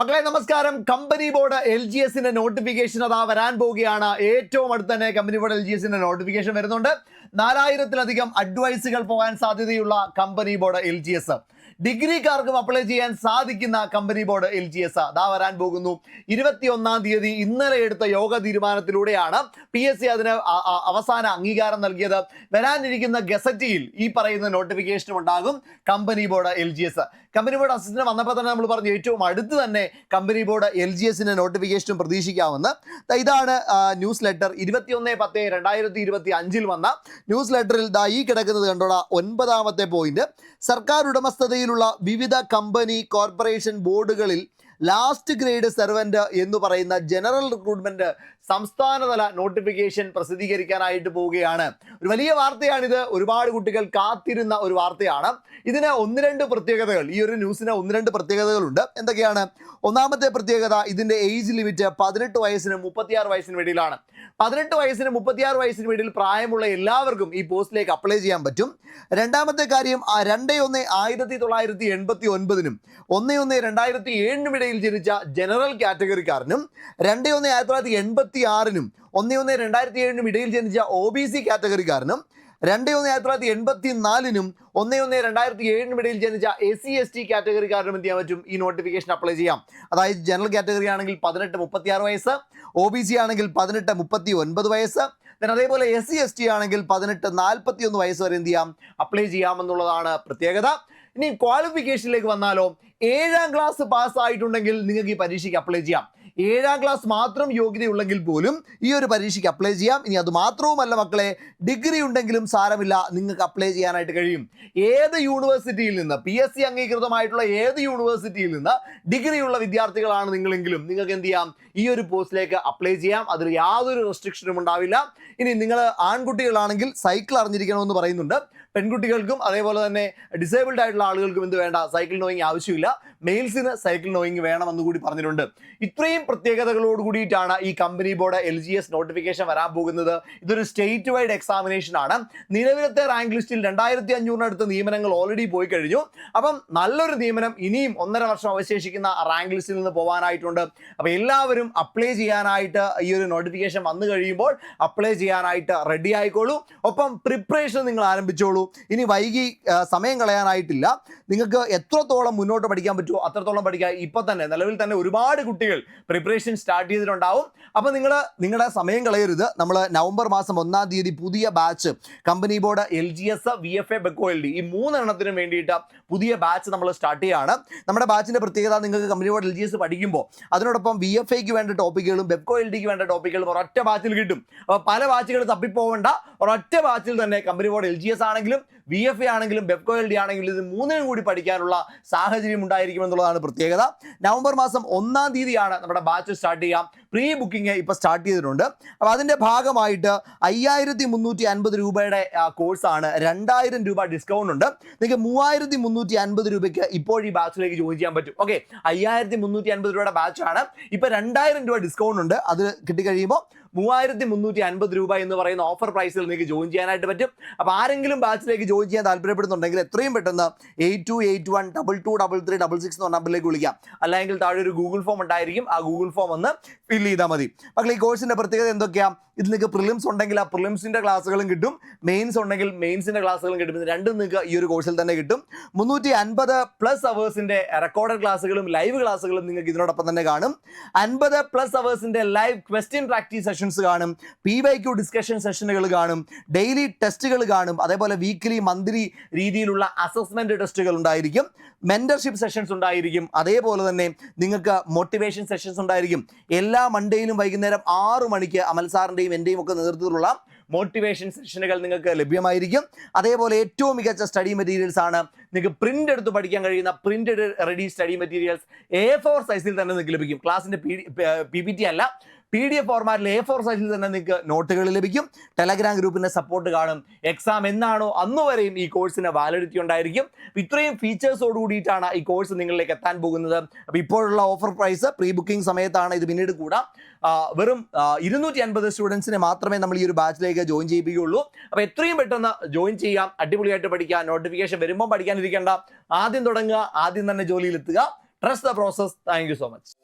മക്കളെ നമസ്കാരം. Company board L G എസിന്റെ നോട്ടിഫിക്കേഷൻ അതാ വരാൻ പോവുകയാണ്. ഏറ്റവും അടുത്ത് തന്നെ കമ്പനി ബോർഡ് എൽ ജി എസിന്റെ നോട്ടിഫിക്കേഷൻ വരുന്നുണ്ട്. നാലായിരത്തിലധികം അഡ്വൈസുകൾ പോകാൻ സാധ്യതയുള്ള company board L G S ഡിഗ്രിക്കാർക്കും apply ചെയ്യാൻ സാധിക്കുന്ന company board L G S അതാ വരാൻ പോകുന്നു. ഇരുപത്തിയൊന്നാം തീയതി ഇന്നലെ എടുത്ത യോഗ തീരുമാനത്തിലൂടെയാണ് പി എസ് സി അതിന് അവസാന അംഗീകാരം നൽകിയത്. വരാനിരിക്കുന്ന ഗസറ്റിയിൽ ഈ പറയുന്ന നോട്ടിഫിക്കേഷനും ഉണ്ടാകും company board L G S company board assistant വന്നപ്പോൾ തന്നെ നമ്മൾ പറഞ്ഞു ഏറ്റവും അടുത്ത് തന്നെ കമ്പനി ബോർഡ് എൽ ജി എസിന്റെ നോട്ടിഫിക്കേഷനും പ്രതീക്ഷിക്കാമെന്ന്. ദാ ഇതാണ് ന്യൂസ് ലെറ്റർ ഇരുപത്തിയൊന്ന് പത്ത് രണ്ടായിരത്തി ഇരുപത്തി അഞ്ചിൽ വന്ന ന്യൂസ് ലെറ്ററിൽ ദാ ഈ കിടക്കുന്നത് കണ്ടോടാ ഒൻപതാമത്തെ പോയിന്റ് സർക്കാർ ഉടമസ്ഥതയിലുള്ള വിവിധ കമ്പനി കോർപ്പറേഷൻ ബോർഡുകളിൽ ലാസ്റ്റ് ഗ്രേഡ് സെർവന്റ് എന്ന് പറയുന്ന ജനറൽ റിക്രൂട്ട്മെന്റ് സംസ്ഥാനതല നോട്ടിഫിക്കേഷൻ പ്രസിദ്ധീകരിക്കാനായിട്ട് പോവുകയാണ്. ഒരു വലിയ വാർത്തയാണിത്. ഒരുപാട് കുട്ടികൾ കാത്തിരുന്ന ഒരു വാർത്തയാണ്. ഇതിന് ഒന്ന് രണ്ട് പ്രത്യേകതകൾ. ഈ ഒരു ന്യൂസിന് ഒന്ന് രണ്ട് പ്രത്യേകതകളുണ്ട്. എന്തൊക്കെയാണ്? ഒന്നാമത്തെ പ്രത്യേകത ഇതിന്റെ ഏജ് ലിമിറ്റ് പതിനെട്ട് വയസ്സിന് മുപ്പത്തിയാറ് വയസ്സിന് ഇടയിലാണ് പതിനെട്ട് വയസ്സിന് മുപ്പത്തിയാറ് വയസ്സിന് ഇടയിൽ പ്രായമുള്ള എല്ലാവർക്കും ഈ പോസ്റ്റിലേക്ക് അപ്ലൈ ചെയ്യാൻ പറ്റും. രണ്ടാമത്തെ കാര്യം രണ്ട് ഒന്ന് ആയിരത്തി തൊള്ളായിരത്തി എൺപത്തി ഒൻപതിനും ഒന്ന് ഒന്ന് രണ്ടായിരത്തി ഏഴിനും ഇടയിൽ ജനിച്ച ജനറൽ കാറ്റഗറിക്കാരനും രണ്ട് ഒന്ന് ആയിരത്തി തൊള്ളായിരത്തി എൺപത്തി ആറിനും ഒന്ന് ഒന്ന് രണ്ടായിരത്തി ഏഴിനും ഇടയിൽ ജനിച്ച ഒ ബി സി കാറ്റഗറിക്കാരനും രണ്ട് ഒന്ന് ആയിരത്തി തൊള്ളായിരത്തി എൺപത്തി നാലിനും ഒന്ന് ഒന്ന് രണ്ടായിരത്തി ഏഴിനും ഇടയിൽ ജനിച്ച എസ് സി എസ് ടി കാറ്റഗറിക്കാരനും എന്ത് ചെയ്യാൻ പറ്റും? ഈ നോട്ടിഫിക്കേഷൻ അപ്ലൈ ചെയ്യാം. അതായത് ജനറൽ കാറ്റഗറി ആണെങ്കിൽ പതിനെട്ട് മുപ്പത്തിയാറ് വയസ്സ് ഒ ബി സി ആണെങ്കിൽ പതിനെട്ട് മുപ്പത്തി ഒൻപത് വയസ്സ് then അതേപോലെ എസ് സി എസ് ടി ആണെങ്കിൽ പതിനെട്ട് നാൽപ്പത്തി ഒന്ന് വയസ്സ് വരെ എന്ത് ചെയ്യാം? അപ്ലൈ ചെയ്യാമെന്നുള്ളതാണ് പ്രത്യേകത. ഇനി ക്വാളിഫിക്കേഷനിലേക്ക് വന്നാലോ ഏഴാം ക്ലാസ് പാസ് ആയിട്ടുണ്ടെങ്കിൽ നിങ്ങൾക്ക് ഈ പരീക്ഷയ്ക്ക് അപ്ലൈ ചെയ്യാം. ഏഴാം ക്ലാസ് മാത്രം യോഗ്യതയുള്ളെങ്കിൽ പോലും ഈ ഒരു പരീക്ഷയ്ക്ക് അപ്ലൈ ചെയ്യാം. ഇനി അത് മാത്രവുമല്ല മക്കളെ ഡിഗ്രി ഉണ്ടെങ്കിലും സാരമില്ല നിങ്ങൾക്ക് അപ്ലൈ ചെയ്യാനായിട്ട് കഴിയും. ഏത് യൂണിവേഴ്സിറ്റിയിൽ നിന്ന് പി എസ് സി അംഗീകൃതമായിട്ടുള്ള ഏത് യൂണിവേഴ്സിറ്റിയിൽ നിന്ന് ഡിഗ്രി ഉള്ള വിദ്യാർത്ഥികളാണ് നിങ്ങളെങ്കിലും നിങ്ങൾക്ക് എന്ത് ചെയ്യാം? ഈ ഒരു പോസ്റ്റിലേക്ക് അപ്ലൈ ചെയ്യാം. അതിൽ യാതൊരു റെസ്ട്രിക്ഷനും ഉണ്ടാവില്ല. ഇനി നിങ്ങൾ ആൺകുട്ടികളാണെങ്കിൽ സൈക്കിൾ അറിഞ്ഞിരിക്കണമെന്ന് പറയുന്നുണ്ട്. പെൺകുട്ടികൾക്കും അതേപോലെ തന്നെ ഡിസേബിൾഡ് ആയിട്ടുള്ള ആളുകൾക്കും എന്ത് വേണ്ട? സൈക്കിൾ നോയിങ് ആവശ്യമില്ല. മെയിൽസിന് സൈക്കിൾ നോയിങ് വേണമെന്ന് കൂടി പറഞ്ഞിട്ടുണ്ട്. ഇത്രയും പ്രത്യേകതകളോട് കൂടിയിട്ടാണ് ഈ company board L G S notification വരാൻ പോകുന്നത്. ഇതൊരു സ്റ്റേറ്റ് വൈഡ് എക്സാമിനേഷൻ ആണ്. നിലവിലത്തെ റാങ്ക് ലിസ്റ്റിൽ രണ്ടായിരത്തി അഞ്ഞൂറിനടുത്ത് നിയമനങ്ങൾ ഓൾറെഡി പോയി കഴിഞ്ഞു. അപ്പം നല്ലൊരു നിയമനം ഇനിയും ഒന്നര വർഷം അവശേഷിക്കുന്ന റാങ്ക് ലിസ്റ്റിൽ നിന്ന് പോകാനായിട്ടുണ്ട് അപ്പോൾ എല്ലാവരും അപ്ലൈ ചെയ്യാനായിട്ട് ഈ ഒരു നോട്ടിഫിക്കേഷൻ വന്നു കഴിയുമ്പോൾ അപ്ലൈ ചെയ്യാനായിട്ട് റെഡി ആയിക്കോളൂ. ഒപ്പം പ്രിപ്പറേഷൻ നിങ്ങൾ ആരംഭിച്ചോളൂ. ഇനി വൈകി സമയം കളയാനായിട്ടില്ല. നിങ്ങൾക്ക് എത്രത്തോളം മുന്നോട്ട് പഠിക്കാൻ പറ്റുമോ അത്രത്തോളം പഠിക്കാൻ ഇപ്പം തന്നെ നിലവിൽ തന്നെ ഒരുപാട് കുട്ടികൾ പ്രിപ്പറേഷൻ സ്റ്റാർട്ട് ചെയ്തിട്ടുണ്ടാവും. അപ്പോൾ നിങ്ങൾ നിങ്ങളുടെ സമയം കളയരുത്. നമ്മൾ നവംബർ മാസം ഒന്നാം തീയതി പുതിയ batch company board L G S V F A Bevco L D ഈ മൂന്നെണ്ണത്തിനും വേണ്ടിയിട്ട് പുതിയ ബാച്ച് നമ്മൾ സ്റ്റാർട്ട് ചെയ്യുകയാണ് നമ്മുടെ ബാച്ചിന്റെ പ്രത്യേകത നിങ്ങൾക്ക് company board L G S പഠിക്കുമ്പോൾ അതിനോടൊപ്പം വി എഫ് എക്ക് വേണ്ട ടോപ്പിക്കുകളും ബെക്കോ എൽ ഡിക്ക് വേണ്ട ടോപ്പിക്കുകളും ഒരൊറ്റ ബാച്ചിൽ കിട്ടും. അപ്പോൾ പല ബാച്ചുകൾ തപ്പിപ്പോവേണ്ട ഒരൊറ്റ ബാച്ചിൽ തന്നെ company board L G S ആണെങ്കിലും വി എഫ് എ ആണെങ്കിലും ബെപ്കോ എൽ ഡി ആണെങ്കിലും ഇത് മൂന്നിനും കൂടി പഠിക്കാനുള്ള സാഹചര്യം ഉണ്ടായിരിക്കും എന്നുള്ളതാണ് പ്രത്യേകത. നവംബർ മാസം ഒന്നാം തീയതിയാണ് നമ്മുടെ ബാച്ച് സ്റ്റാർട്ട് ചെയ്യാം. പ്രീ ബുക്കിംഗ് ഇപ്പോൾ സ്റ്റാർട്ട് ചെയ്തിട്ടുണ്ട്. അപ്പോൾ അതിന്റെ ഭാഗമായിട്ട് അയ്യായിരത്തി മുന്നൂറ്റി അൻപത് രൂപയുടെ കോഴ്സാണ്. രണ്ടായിരം രൂപ ഡിസ്കൗണ്ട് ഉണ്ട്. നിങ്ങൾക്ക് മൂവായിരത്തി മുന്നൂറ്റി അൻപത് രൂപയ്ക്ക് ഇപ്പോൾ ഈ ബാച്ചിലേക്ക് ജോയിൻ ചെയ്യാൻ പറ്റും. ഓക്കെ അയ്യായിരത്തി മുന്നൂറ്റി അൻപത് രൂപയുടെ ബാച്ചാണ്. ഇപ്പോൾ രണ്ടായിരം രൂപ ഡിസ്കൗണ്ട് ഉണ്ട്. അത് കിട്ടിക്കഴിയുമ്പോൾ മൂവായിരത്തി മുന്നൂറ്റി അൻപത് രൂപ എന്ന് പറയുന്ന ഓഫർ പ്രൈസിൽ നിങ്ങൾക്ക് ജോയിൻ ചെയ്യാനായിട്ട് പറ്റും. അപ്പോൾ ആരെങ്കിലും ബാച്ചിലേക്ക് ജോയിൻ ചെയ്യാൻ താല്പര്യപ്പെടുന്നുണ്ടെങ്കിൽ എത്രയും പെട്ടെന്ന് eight two eight one double two double three double six എന്ന നമ്പറിലേക്ക് വിളിക്കാം. അല്ലെങ്കിൽ താഴെ ഒരു ഗൂഗിൾ ഫോം ഉണ്ടായിരിക്കും. ആ ഗൂഗിൾ ഫോം ഒന്ന് ഫില്ല് ചെയ്താൽ മതി. മക്കളെ ഈ കോഴ്സിന്റെ പ്രത്യേകത എന്തൊക്കെയാണ് ഇത് നിങ്ങൾക്ക് പ്രിലിംസ് ഉണ്ടെങ്കിൽ ആ പ്രിലിംസിന്റെ ക്ലാസ്സുകളും കിട്ടും. മെയിൻസ് ഉണ്ടെങ്കിൽ മെയിൻസിന്റെ ക്ലാസ്സുകളും കിട്ടും. ഇത് രണ്ടും നിങ്ങൾക്ക് ഈ ഒരു കോഴ്സിൽ തന്നെ കിട്ടും. മുന്നൂറ്റി അൻപത് പ്ലസ് അവേഴ്സിന്റെ റെക്കോർഡഡ് ക്ലാസ്സുകളും ലൈവ് ക്ലാസ്സുകളും നിങ്ങൾക്ക് ഇതിനോടൊപ്പം തന്നെ കാണും. അൻപത് പ്ലസ് അവേഴ്സിന്റെ ലൈവ് ക്വസ്റ്റ്യൻ പ്രാക്ടീസ് സെഷൻസ് കാണും. പി വൈ ക്യു ഡിസ്കഷൻ സെഷനുകൾ കാണും. ഡെയിലി ടെസ്റ്റുകൾ കാണും. അതേപോലെ വീക്ക്ലി മന്ത്ലി രീതിയിലുള്ള അസസ്മെന്റ് ടെസ്റ്റുകൾ ഉണ്ടായിരിക്കും. മെന്റർഷിപ്പ് സെഷൻസ് ഉണ്ടായിരിക്കും. അതേപോലെ തന്നെ നിങ്ങൾക്ക് മോട്ടിവേഷൻ സെഷൻസ് ഉണ്ടായിരിക്കും. എല്ലാ മൺഡേയിലും വൈകുന്നേരം ആറു മണിക്ക് അമൽ സാറിന്റെയും എന്റെയും ഒക്കെ നേതൃത്വത്തിലുള്ള മോട്ടിവേഷൻ സെഷനുകൾ നിങ്ങൾക്ക് ലഭ്യമായിരിക്കും. അതേപോലെ ഏറ്റവും മികച്ച സ്റ്റഡി മെറ്റീരിയൽസ് ആണ്. നിങ്ങൾക്ക് പ്രിന്റ് എടുത്ത് പഠിക്കാൻ കഴിയുന്ന printed ready study materials A four സൈസിൽ തന്നെ നിങ്ങൾക്ക് ലഭിക്കും. ക്ലാസിന്റെ പി പി ടി അല്ല. പി ഡി എഫ് ഫോർമാറ്റിൽ എ ഫോർ സൈസിൽ തന്നെ നിങ്ങൾക്ക് നോട്ടുകൾ ലഭിക്കും. ടെലഗ്രാം ഗ്രൂപ്പിന്റെ സപ്പോർട്ട് കാണും. എക്സാം എന്നാണോ അന്ന് വരെയും ഈ കോഴ്സിന് വാലിഡിറ്റി ഉണ്ടായിരിക്കും. അപ്പോൾ ഇത്രയും ഫീച്ചേഴ്സോട് കൂടിയിട്ടാണ് ഈ കോഴ്സ് നിങ്ങളിലേക്ക് എത്താൻ പോകുന്നത്. അപ്പോൾ ഇപ്പോഴുള്ള ഓഫർ പ്രൈസ് പ്രീ ബുക്കിംഗ് സമയത്താണ് ഇത് പിന്നീട് കൂടാം. വെറും ഇരുന്നൂറ്റി അൻപത് സ്റ്റുഡൻസിനെ മാത്രമേ നമ്മൾ ഈ ഒരു ബാച്ചിലേക്ക് ജോയിൻ ചെയ്യിപ്പിക്കുകയുള്ളൂ. അപ്പോൾ എത്രയും പെട്ടെന്ന് ജോയിൻ ചെയ്യാം. അടിപൊളിയായിട്ട് പഠിക്കാം. നോട്ടിഫിക്കേഷൻ വരുമ്പോൾ പഠിക്കാനിരിക്കേണ്ട. ആദ്യം തുടങ്ങുക. ആദ്യം തന്നെ ജോലിയിലെത്തുക. Trust the process thank so much